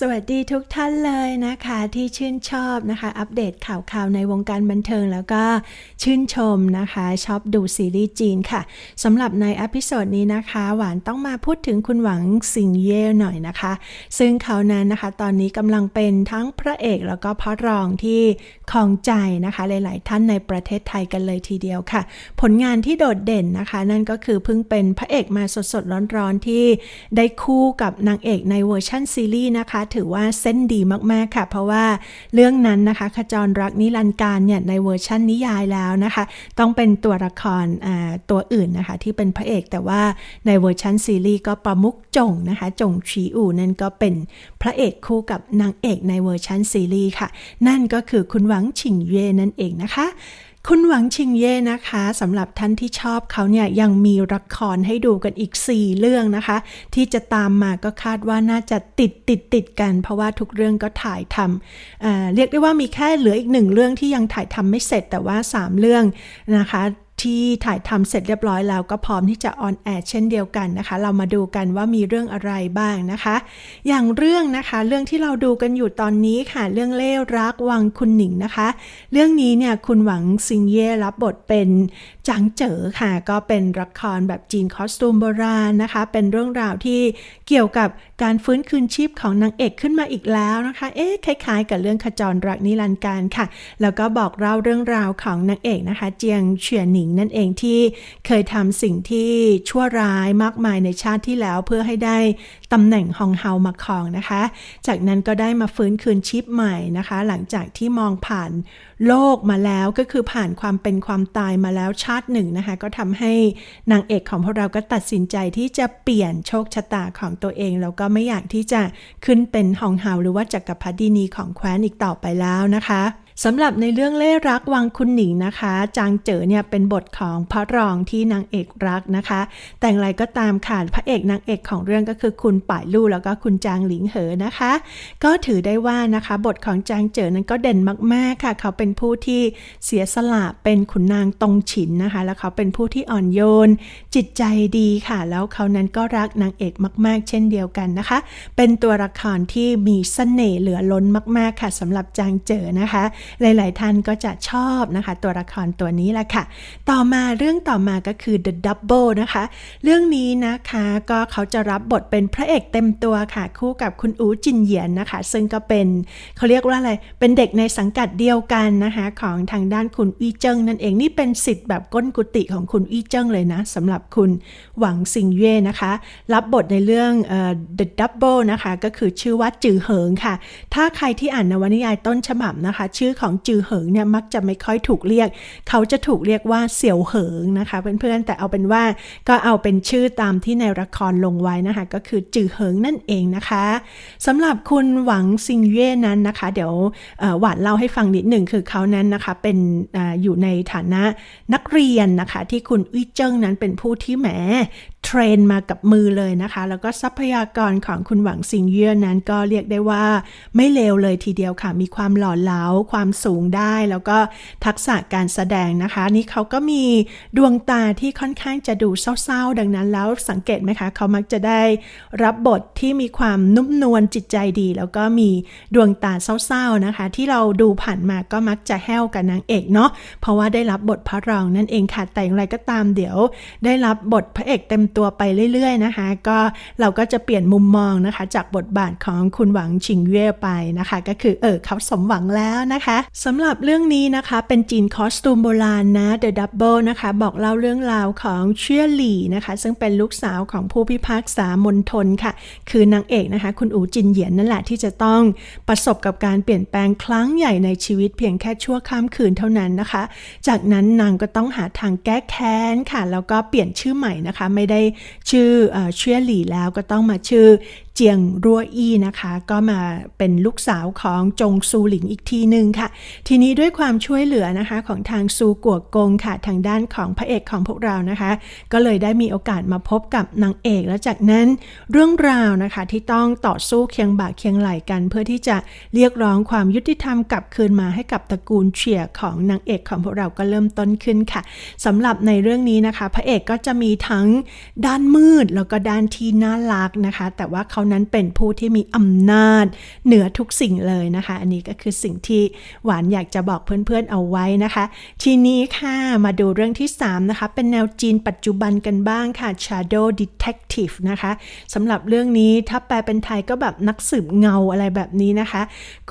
สวัสดีทุกท่านเลยนะคะที่ชื่นชอบนะคะ อัปเดตข่าวข่าวในวงการบันเทิงแล้วก็ชื่นชมนะคะชอบดูซีรีส์จีนค่ะสำหรับในอพิโซดนี้นะคะ หวานต้องมาพูดถึงคุณหวังสิงเย่หน่อยนะคะ ซึ่งเขานั้นนะคะ ตอนนี้กำลังเป็นทั้งพระเอกแล้วก็พระรองที่ครองใจนะคะ หลาย ๆ ท่านในประเทศไทยกันเลยทีเดียวค่ะ ผลงานที่โดดเด่นนะคะ นั่นก็คือเพิ่งเป็นพระเอกมาสดๆร้อนๆที่ได้คู่กับนางเอกในเวอร์ชั่นซีรีส์นะคะถือว่าเส้นดีมากๆค่ะ เพราะว่าเรื่องนั้นนะคะขจรรักนิรันดร์การเนี่ยในเวอร์ชั่นนิยายแล้วนะคะ ต้องเป็นตัวละครตัวอื่นนะคะ ที่เป็นพระเอกแต่ว่าในเวอร์ชันซีรีส์ก็ประมุกจงนะคะจงชีอูนั่นก็เป็นพระเอกคู่กับนางเอกในเวอร์ชันซีรีส์ค่ะ นั่นก็คือคุณหวังชิงเย่นั่นเองนะคะ คุณหวังชิงเย่นะคะสำหรับท่านที่ชอบเขาเนี่ยยังมีละครให้ดูกันอีก 4 เรื่องนะคะ ที่จะตามมาก็คาดว่าน่าจะติดติดติดกัน เพราะว่าทุกเรื่องก็ถ่ายทำเอ่อเรียกได้ว่ามีแค่เหลืออีกหนึ่งเรื่องที่ยังถ่ายทำไม่เสร็จแต่ว่า 3 เรื่องนะคะ ที่ถ่ายทำเสร็จเรียบร้อยแล้วก็พร้อมที่จะออนแอร์เช่นเดียวกันนะคะ เรามาดูกันว่ามีเรื่องอะไรบ้างนะคะ อย่างเรื่องนะคะเรื่องที่เราดูกันอยู่ตอนนี้ค่ะ เรื่องเล่รักวังคุณหนิงนะคะ เรื่องนี้เนี่ยคุณหวังซิงเย่รับบทเป็นจางเจ๋อค่ะ ก็เป็นละครแบบจีนคอสตูมโบราณนะคะ เป็นเรื่องราวที่เกี่ยวกับการฟื้นคืนชีพของนางเอกขึ้นมาอีกแล้วนะคะ เอ๊ะคล้ายๆ กับเรื่องขจรรักนิรันดร์การค่ะ แล้วก็บอกเล่าเรื่องราวของนางเอกนะคะ เจียงเฉียหนิงนั่นเองที่เคยทำสิ่งที่ชั่วร้ายมากมายในชาติที่แล้วเพื่อให้ได้ตำแหน่งฮองเฮามาครองนะคะ จากนั้นก็ได้มาฟื้นคืนชีพใหม่นะคะ หลังจากที่มองผ่านโลกมาแล้วก็คือผ่านความเป็นความตายมาแล้วชาติหนึ่งนะคะ ก็ทำให้นางเอกของพวกเราก็ตัดสินใจที่จะเปลี่ยนโชคชะตาของตัวเองแล้วก็็ไม่อยากที่จะขึ้นเป็นฮองเฮาหรือว่าจักรพรรดินีของแคว้นอีกต่อไปแล้วนะคะ สำหรับในเรื่องเล่รักวังคุณหนิงนะคะ จางเจ๋อเนี่ยเป็นบทของพระรองที่นางเอกรักนะคะ แต่อย่างไรก็ตามค่ะพระเอกนางเอกของเรื่องก็คือคุณป่ายลู่แล้วก็คุณจางหลิงเหอนะคะ ก็ถือได้ว่านะคะ บทของจางเจ๋อนั้นก็เด่นมากๆค่ะ เขาเป็นผู้ที่เสียสละเป็นขุนนางตรงฉินนะคะ แล้วเขาเป็นผู้ที่อ่อนโยน จิตใจดีค่ะ แล้วเขานั้นก็รักนางเอกมาก ๆ เช่นเดียวกันนะคะ เป็นตัวละครที่มีเสน่ห์เหลือล้นมาก ๆ ค่ะสำหรับจางเจ๋อนะคะหลาย ๆ ท่านก็จะชอบนะคะ ตัวละครตัวนี้แหละค่ะ ต่อมาเรื่องต่อมาก็คือ The Double นะคะ เรื่องนี้นะคะก็เขาจะรับบทเป็นพระเอกเต็มตัวค่ะ คู่กับคุณอูจินเหยียนนะคะ ซึ่งก็เป็นเขาเรียกว่าอะไร เป็นเด็กในสังกัดเดียวกันนะคะ ของทางด้านคุณอี้เจิ้งนั่นเองนี่เป็นสิทธิ์แบบก้นกุฏิของคุณอี้เจิ้งเลยนะสำหรับคุณหวังซิงเย่นะคะ รับบทในเรื่องเอ่อ The Double นะคะ ก็คือชื่อว่าจือเหิงค่ะ ถ้าใครที่อ่านนวนิยายต้นฉบับนะคะ ชื่อของจือเหิงเนี่ยมักจะไม่ค่อยถูกเรียก เขาจะถูกเรียกว่าเสี่ยวเหิงนะคะเพื่อนๆแต่เอาเป็นว่าก็เอาเป็นชื่อตามที่ในละครลงไว้นะคะ ก็คือจือเหิงนั่นเองนะคะสำหรับคุณหวังซิงเย่นั้นนะคะ เดี๋ยวหวานเล่าให้ฟังนิดหนึ่งคือเขานั้นนะคะเป็นออยู่ในฐานะนักเรียนนะคะ ที่คุณอุ้ยเจิ้งนั้นเป็นผู้ที่แหม เทรนมากับมือเลยนะคะ แล้วก็ทรัพยากรของคุณหวังซิงเย่นั้นก็เรียกได้ว่าไม่เลวเลยทีเดียวค่ะ มีความหล่อเหลาความสูงได้ แล้วก็ทักษะการแสดงนะคะ นี่เขาก็มีดวงตาที่ค่อนข้างจะดูเศร้าๆ ดังนั้นแล้วสังเกตไหมคะ เขามักจะได้รับบทที่มีความนุ่มนวลจิตใจดี แล้วก็มีดวงตาเศร้าๆนะคะ ที่เราดูผ่านมาก็มักจะแห้วกับนางเอกเนาะเพราะว่าได้รับบทพระรองนั่นเองค่ะแต่อย่างไรก็ตามเดี๋ยว ได้รับบทพระเอกเต็มตัวไปเรื่อยๆนะคะ ก็เราก็จะเปลี่ยนมุมมองนะคะ จากบทบาทของคุณหวังชิงเย่ไปนะคะ ก็คือเออเขาสมหวังแล้วนะคะสำหรับเรื่องนี้นะคะเป็นจีนคอสตูมโบราณนะ The Double นะคะบอกเล่าเรื่องราวของเชี่ยหลี่นะคะ ซึ่งเป็นลูกสาวของผู้พิพากษามณฑลค่ะ คือนางเอกนะคะ คุณอูจินเหยียนนั่นแหละที่จะต้องประสบกับการเปลี่ยนแปลงครั้งใหญ่ในชีวิตเพียงแค่ชั่วข้ามคืนเท่านั้นนะคะ จากนั้นนางก็ต้องหาทางแก้แค้นค่ะ แล้วก็เปลี่ยนชื่อใหม่นะคะ ไม่ได้ชื่อเอ่อเชี่ยหลี่แล้วก็ต้องมาชื่อ เจียงรัวอี้นะคะ ก็มาเป็นลูกสาวของจงซูหลิงอีกทีหนึ่งค่ะ ทีนี้ด้วยความช่วยเหลือนะคะของทางซูกัวกงค่ะ ทางด้านของพระเอกของพวกเรานะคะ ก็เลยได้มีโอกาสมาพบกับนางเอก แล้วจากนั้นเรื่องราวนะคะที่ต้องต่อสู้เคียงบ่าเคียงไหล่กัน เพื่อที่จะเรียกร้องความยุติธรรมกลับคืนมาให้กับตระกูลเฉียของนางเอกของพวกเราก็เริ่มต้นขึ้นค่ะสำหรับในเรื่องนี้นะคะ พระเอกก็จะมีทั้งด้านมืดแล้วก็ด้านที่น่ารักนะคะ แต่ว่าเขานั้นเป็นผู้ที่มีอำนาจ เหนือทุกสิ่งเลยนะคะ อันนี้ก็คือสิ่งที่หวานอยากจะบอกเพื่อนๆเอาไว้นะคะ ทีนี้ค่ะมาดูเรื่องที่ 3 นะคะ เป็นแนวจีนปัจจุบันกันบ้างค่ะ Shadow Detective นะคะสำหรับเรื่องนี้ถ้าแปลเป็นไทยก็แบบนักสืบเงาอะไรแบบนี้นะคะ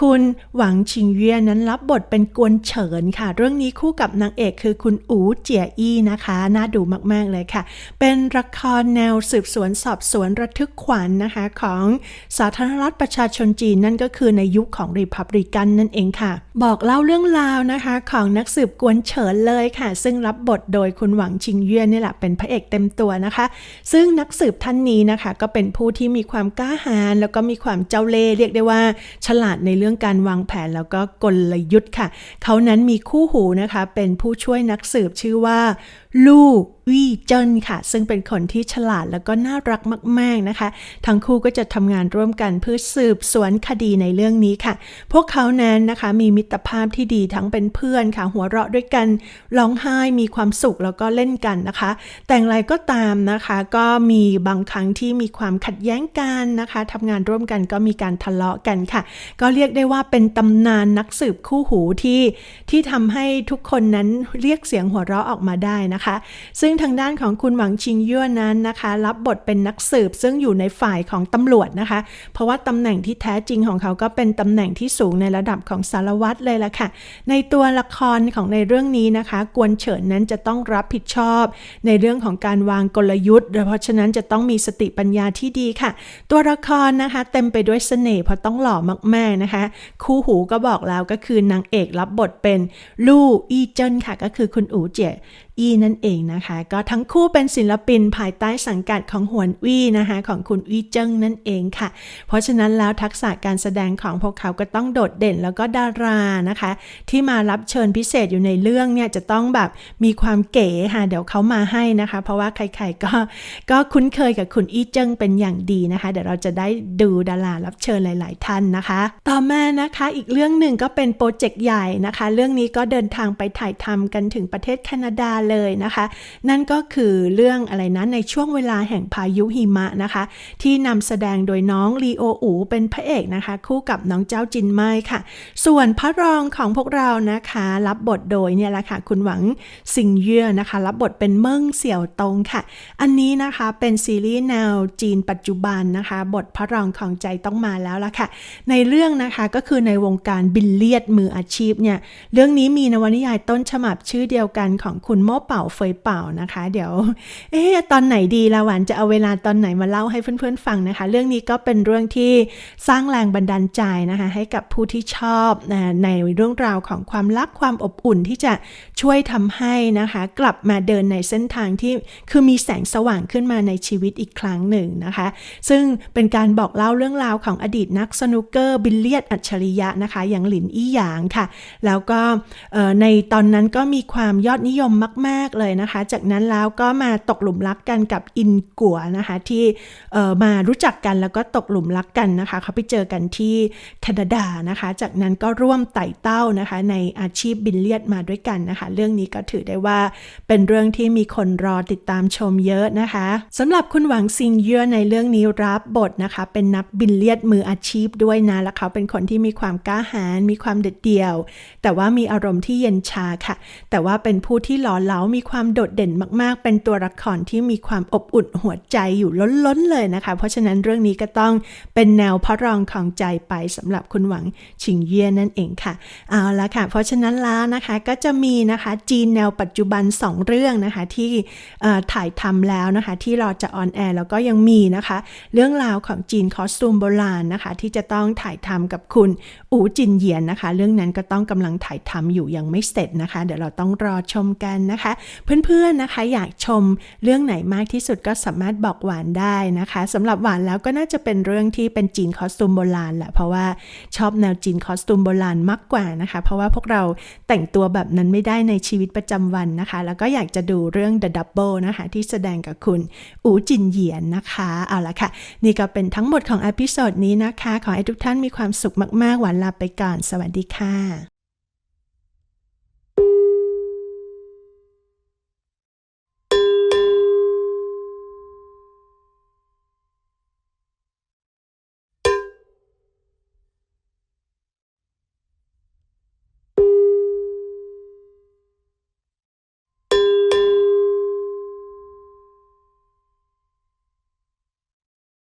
คุณหวังชิงเวียนั้นรับบทเป็นกวนเฉินค่ะ เรื่องนี้คู่กับนางเอกคือคุณอูเจียอี้นะคะ น่าดูมากๆเลยค่ะ เป็นละครแนวสืบสวนสอบสวนระทึกขวัญนะคะของสาธารณรัฐประชาชนจีนนั่นก็คือในยุคของรีพับริกันนั่นเองค่ะ บอกเล่าเรื่องราวนะคะของนักสืบกวนเฉินเลยค่ะ ซึ่งรับบทโดยคุณหวังชิงเยี่ยนนี่แหละเป็นพระเอกเต็มตัวนะคะ ซึ่งนักสืบท่านนี้นะคะ ก็เป็นผู้ที่มีความกล้าหาญแล้วก็มีความเจ้าเล่ห์เรียกได้ว่า ฉลาดในเรื่องการวางแผนแล้วก็กลยุทธ์ค่ะ เขานั้นมีคู่หูนะคะ เป็นผู้ช่วยนักสืบชื่อว่า ลู่วี่เจิ้นค่ะ ซึ่งเป็นคนที่ฉลาดแล้วก็น่ารักมาก ๆนะคะ ทั้งคู่ก็จะทำงานร่วมกันเพื่อสืบสวนคดีในเรื่องนี้ค่ะ พวกเขานั้นนะคะมีมิตรภาพที่ดีทั้งเป็นเพื่อนค่ะ หัวเราะด้วยกันร้องไห้มีความสุขแล้วก็เล่นกันนะคะ แต่อย่างไรก็ตามนะคะ ก็มีบางครั้งที่มีความขัดแย้งกันนะคะทำงานร่วมกันก็มีการทะเลาะกันค่ะ ก็เรียกได้ว่าเป็นตำนานนักสืบคู่หูที่ที่ทำให้ทุกคนนั้นเรียกเสียงหัวเราะออกมาได้นะคะซึ่งทางด้านของคุณหวังชิงยั่วนั้นนะคะ รับบทเป็นนักสืบซึ่งอยู่ในฝ่ายของตำรวจนะคะ เพราะว่าตำแหน่งที่แท้จริงของเขาก็เป็นตำแหน่งที่สูงในระดับของสารวัตรเลยละค่ะ ในตัวละครของในเรื่องนี้นะคะ กวนเฉินนั้นจะต้องรับผิดชอบ ในเรื่องของการวางกลยุทธ์ เพราะฉะนั้นจะต้องมีสติปัญญาที่ดีค่ะ ตัวละครนะคะ เต็มไปด้วยเสน่ห์เพราะต้องหล่อมากๆนะคะ คู่หูก็บอกแล้วก็คือนางเอกรับบทเป็นลู่อี้เจิ้นค่ะ ก็คือคุณอูเจ๋ อีนั่นเองนะคะ ก็ทั้งคู่เป็นศิลปินภายใต้สังกัดของหวนวี่นะคะของคุณวี่เจิ้งนั่นเองค่ะ เพราะฉะนั้นแล้วทักษะการแสดงของพวกเขาก็ต้องโดดเด่นแล้วก็ดารานะคะ ที่มารับเชิญพิเศษอยู่ในเรื่องเนี่ยจะต้องแบบมีความเก๋ค่ะเดี๋ยวเขามาให้นะคะ เพราะว่าใครๆก็ก็คุ้นเคยกับคุณอี้เจิ้งเป็นอย่างดีนะคะ เดี๋ยวเราจะได้ดูดารารับเชิญหลาย ๆ ท่านนะคะ ต่อมานะคะอีกเรื่องหนึ่งก็เป็นโปรเจกต์ใหญ่นะคะ เรื่องนี้ก็เดินทางไปถ่ายทำกันถึงประเทศแคนาดาเลยนะคะ นั่นก็คือเรื่องอะไรนะในช่วงเวลาแห่งพายุหิมะนะคะ ที่นำแสดงโดยน้องลีโออูเป็นพระเอกนะคะ คู่กับน้องเจ้าจินไม้ค่ะ ส่วนพระรองของพวกเรานะคะ รับบทโดยเนี่ยแหละค่ะ คุณหวังสิงเย่อนะคะ รับบทเป็นเมิ่งเสี่ยวตงค่ะ อันนี้นะคะเป็นซีรีส์แนวจีนปัจจุบันนะคะ บทพระรองของใจต้องมาแล้วละค่ะ ในเรื่องนะคะก็คือในวงการบิลเลียดมืออาชีพเนี่ยเรื่องนี้มีนวนิยายต้นฉบับชื่อเดียวกันของคุณโมเป่าเฟยเป่านะคะ เดี๋ยว เอ๊ะตอนไหนดีละหวานจะเอาเวลาตอนไหนมาเล่าให้เพื่อนๆฟังนะคะ เรื่องนี้ก็เป็นเรื่องที่สร้างแรงบันดาลใจนะคะ ให้กับผู้ที่ชอบในเรื่องราวของความรักความอบอุ่นที่จะช่วยทำให้นะคะ กลับมาเดินในเส้นทางที่คือมีแสงสว่างขึ้นมาในชีวิตอีกครั้งหนึ่งนะคะ ซึ่งเป็นการบอกเล่าเรื่องราวของอดีตนักสนุกเกอร์บิลเลียดอัจฉริยะนะคะ อย่างหลินอี้หยางค่ะ แล้วก็ในตอนนั้นก็มีความยอดนิยมมากๆ เลยนะคะ จากนั้นแล้วก็มาตกหลุมรักกันกับอินกัวนะคะที่มารู้จักกันแล้วก็ตกหลุมรักกันนะคะเขาไปเจอกันที่แคนาดานะคะ จากนั้นก็ร่วมไต่เต้านะคะในอาชีพบิลเลียดมาด้วยกันนะคะ เรื่องนี้ก็ถือได้ว่าเป็นเรื่องที่มีคนรอติดตามชมเยอะนะคะสำหรับคุณหวังซิงเย่อในเรื่องนี้รับบทนะคะ เป็นนักบิลเลียดมืออาชีพด้วยนะและเขาเป็นคนที่มีความกล้าหาญมีความเด็ดเดี่ยว แต่ว่ามีอารมณ์ที่เย็นชาค่ะ แต่ว่าเป็นผู้ที่หล่อหลามีความโดดเด่นมากๆ เป็นตัวละครที่มีความอบอุ่นหัวใจอยู่ล้นๆเลยนะคะ เพราะฉะนั้นเรื่องนี้ก็ต้องเป็นแนวพระรองของใจไปสำหรับคุณหวังชิงเย่นั่นเองค่ะ เอาละค่ะ เพราะฉะนั้นแล้วนะคะก็จะมีนะคะจีนแนวปัจจุบัน 2 เรื่องนะคะที่ถ่ายทำแล้วนะคะที่รอจะออนแอร์แล้วก็ยังมีนะคะ เรื่องราวของจีนคอสตูมโบราณนะคะ ที่จะต้องถ่ายทำกับคุณอูจินเหยียนนะคะ เรื่องนั้นก็ต้องกำลังถ่ายทำอยู่ยังไม่เสร็จนะคะ เดี๋ยวเราต้องรอชมกันนะคะนะคะ เพื่อนๆนะคะอยากชมเรื่องไหนมากที่สุดก็สามารถบอกหวานได้นะคะสำหรับหวานแล้วก็น่าจะเป็นเรื่องที่เป็นจีนคอสตูมโบราณแหละเพราะว่าชอบแนวจีนคอสตูมโบราณมากกว่านะคะ เพราะว่าพวกเราแต่งตัวแบบนั้นไม่ได้ในชีวิตประจำวันนะคะ แล้วก็อยากจะดูเรื่อง The Double นะคะ ที่แสดงกับคุณอูจินเหยียนนะคะเอาละค่ะ นี่ก็เป็นทั้งหมดของอพิโซดนี้นะคะ ขอให้ทุกท่านมีความสุขมากๆหวานลาไปก่อน สวัสดีค่ะ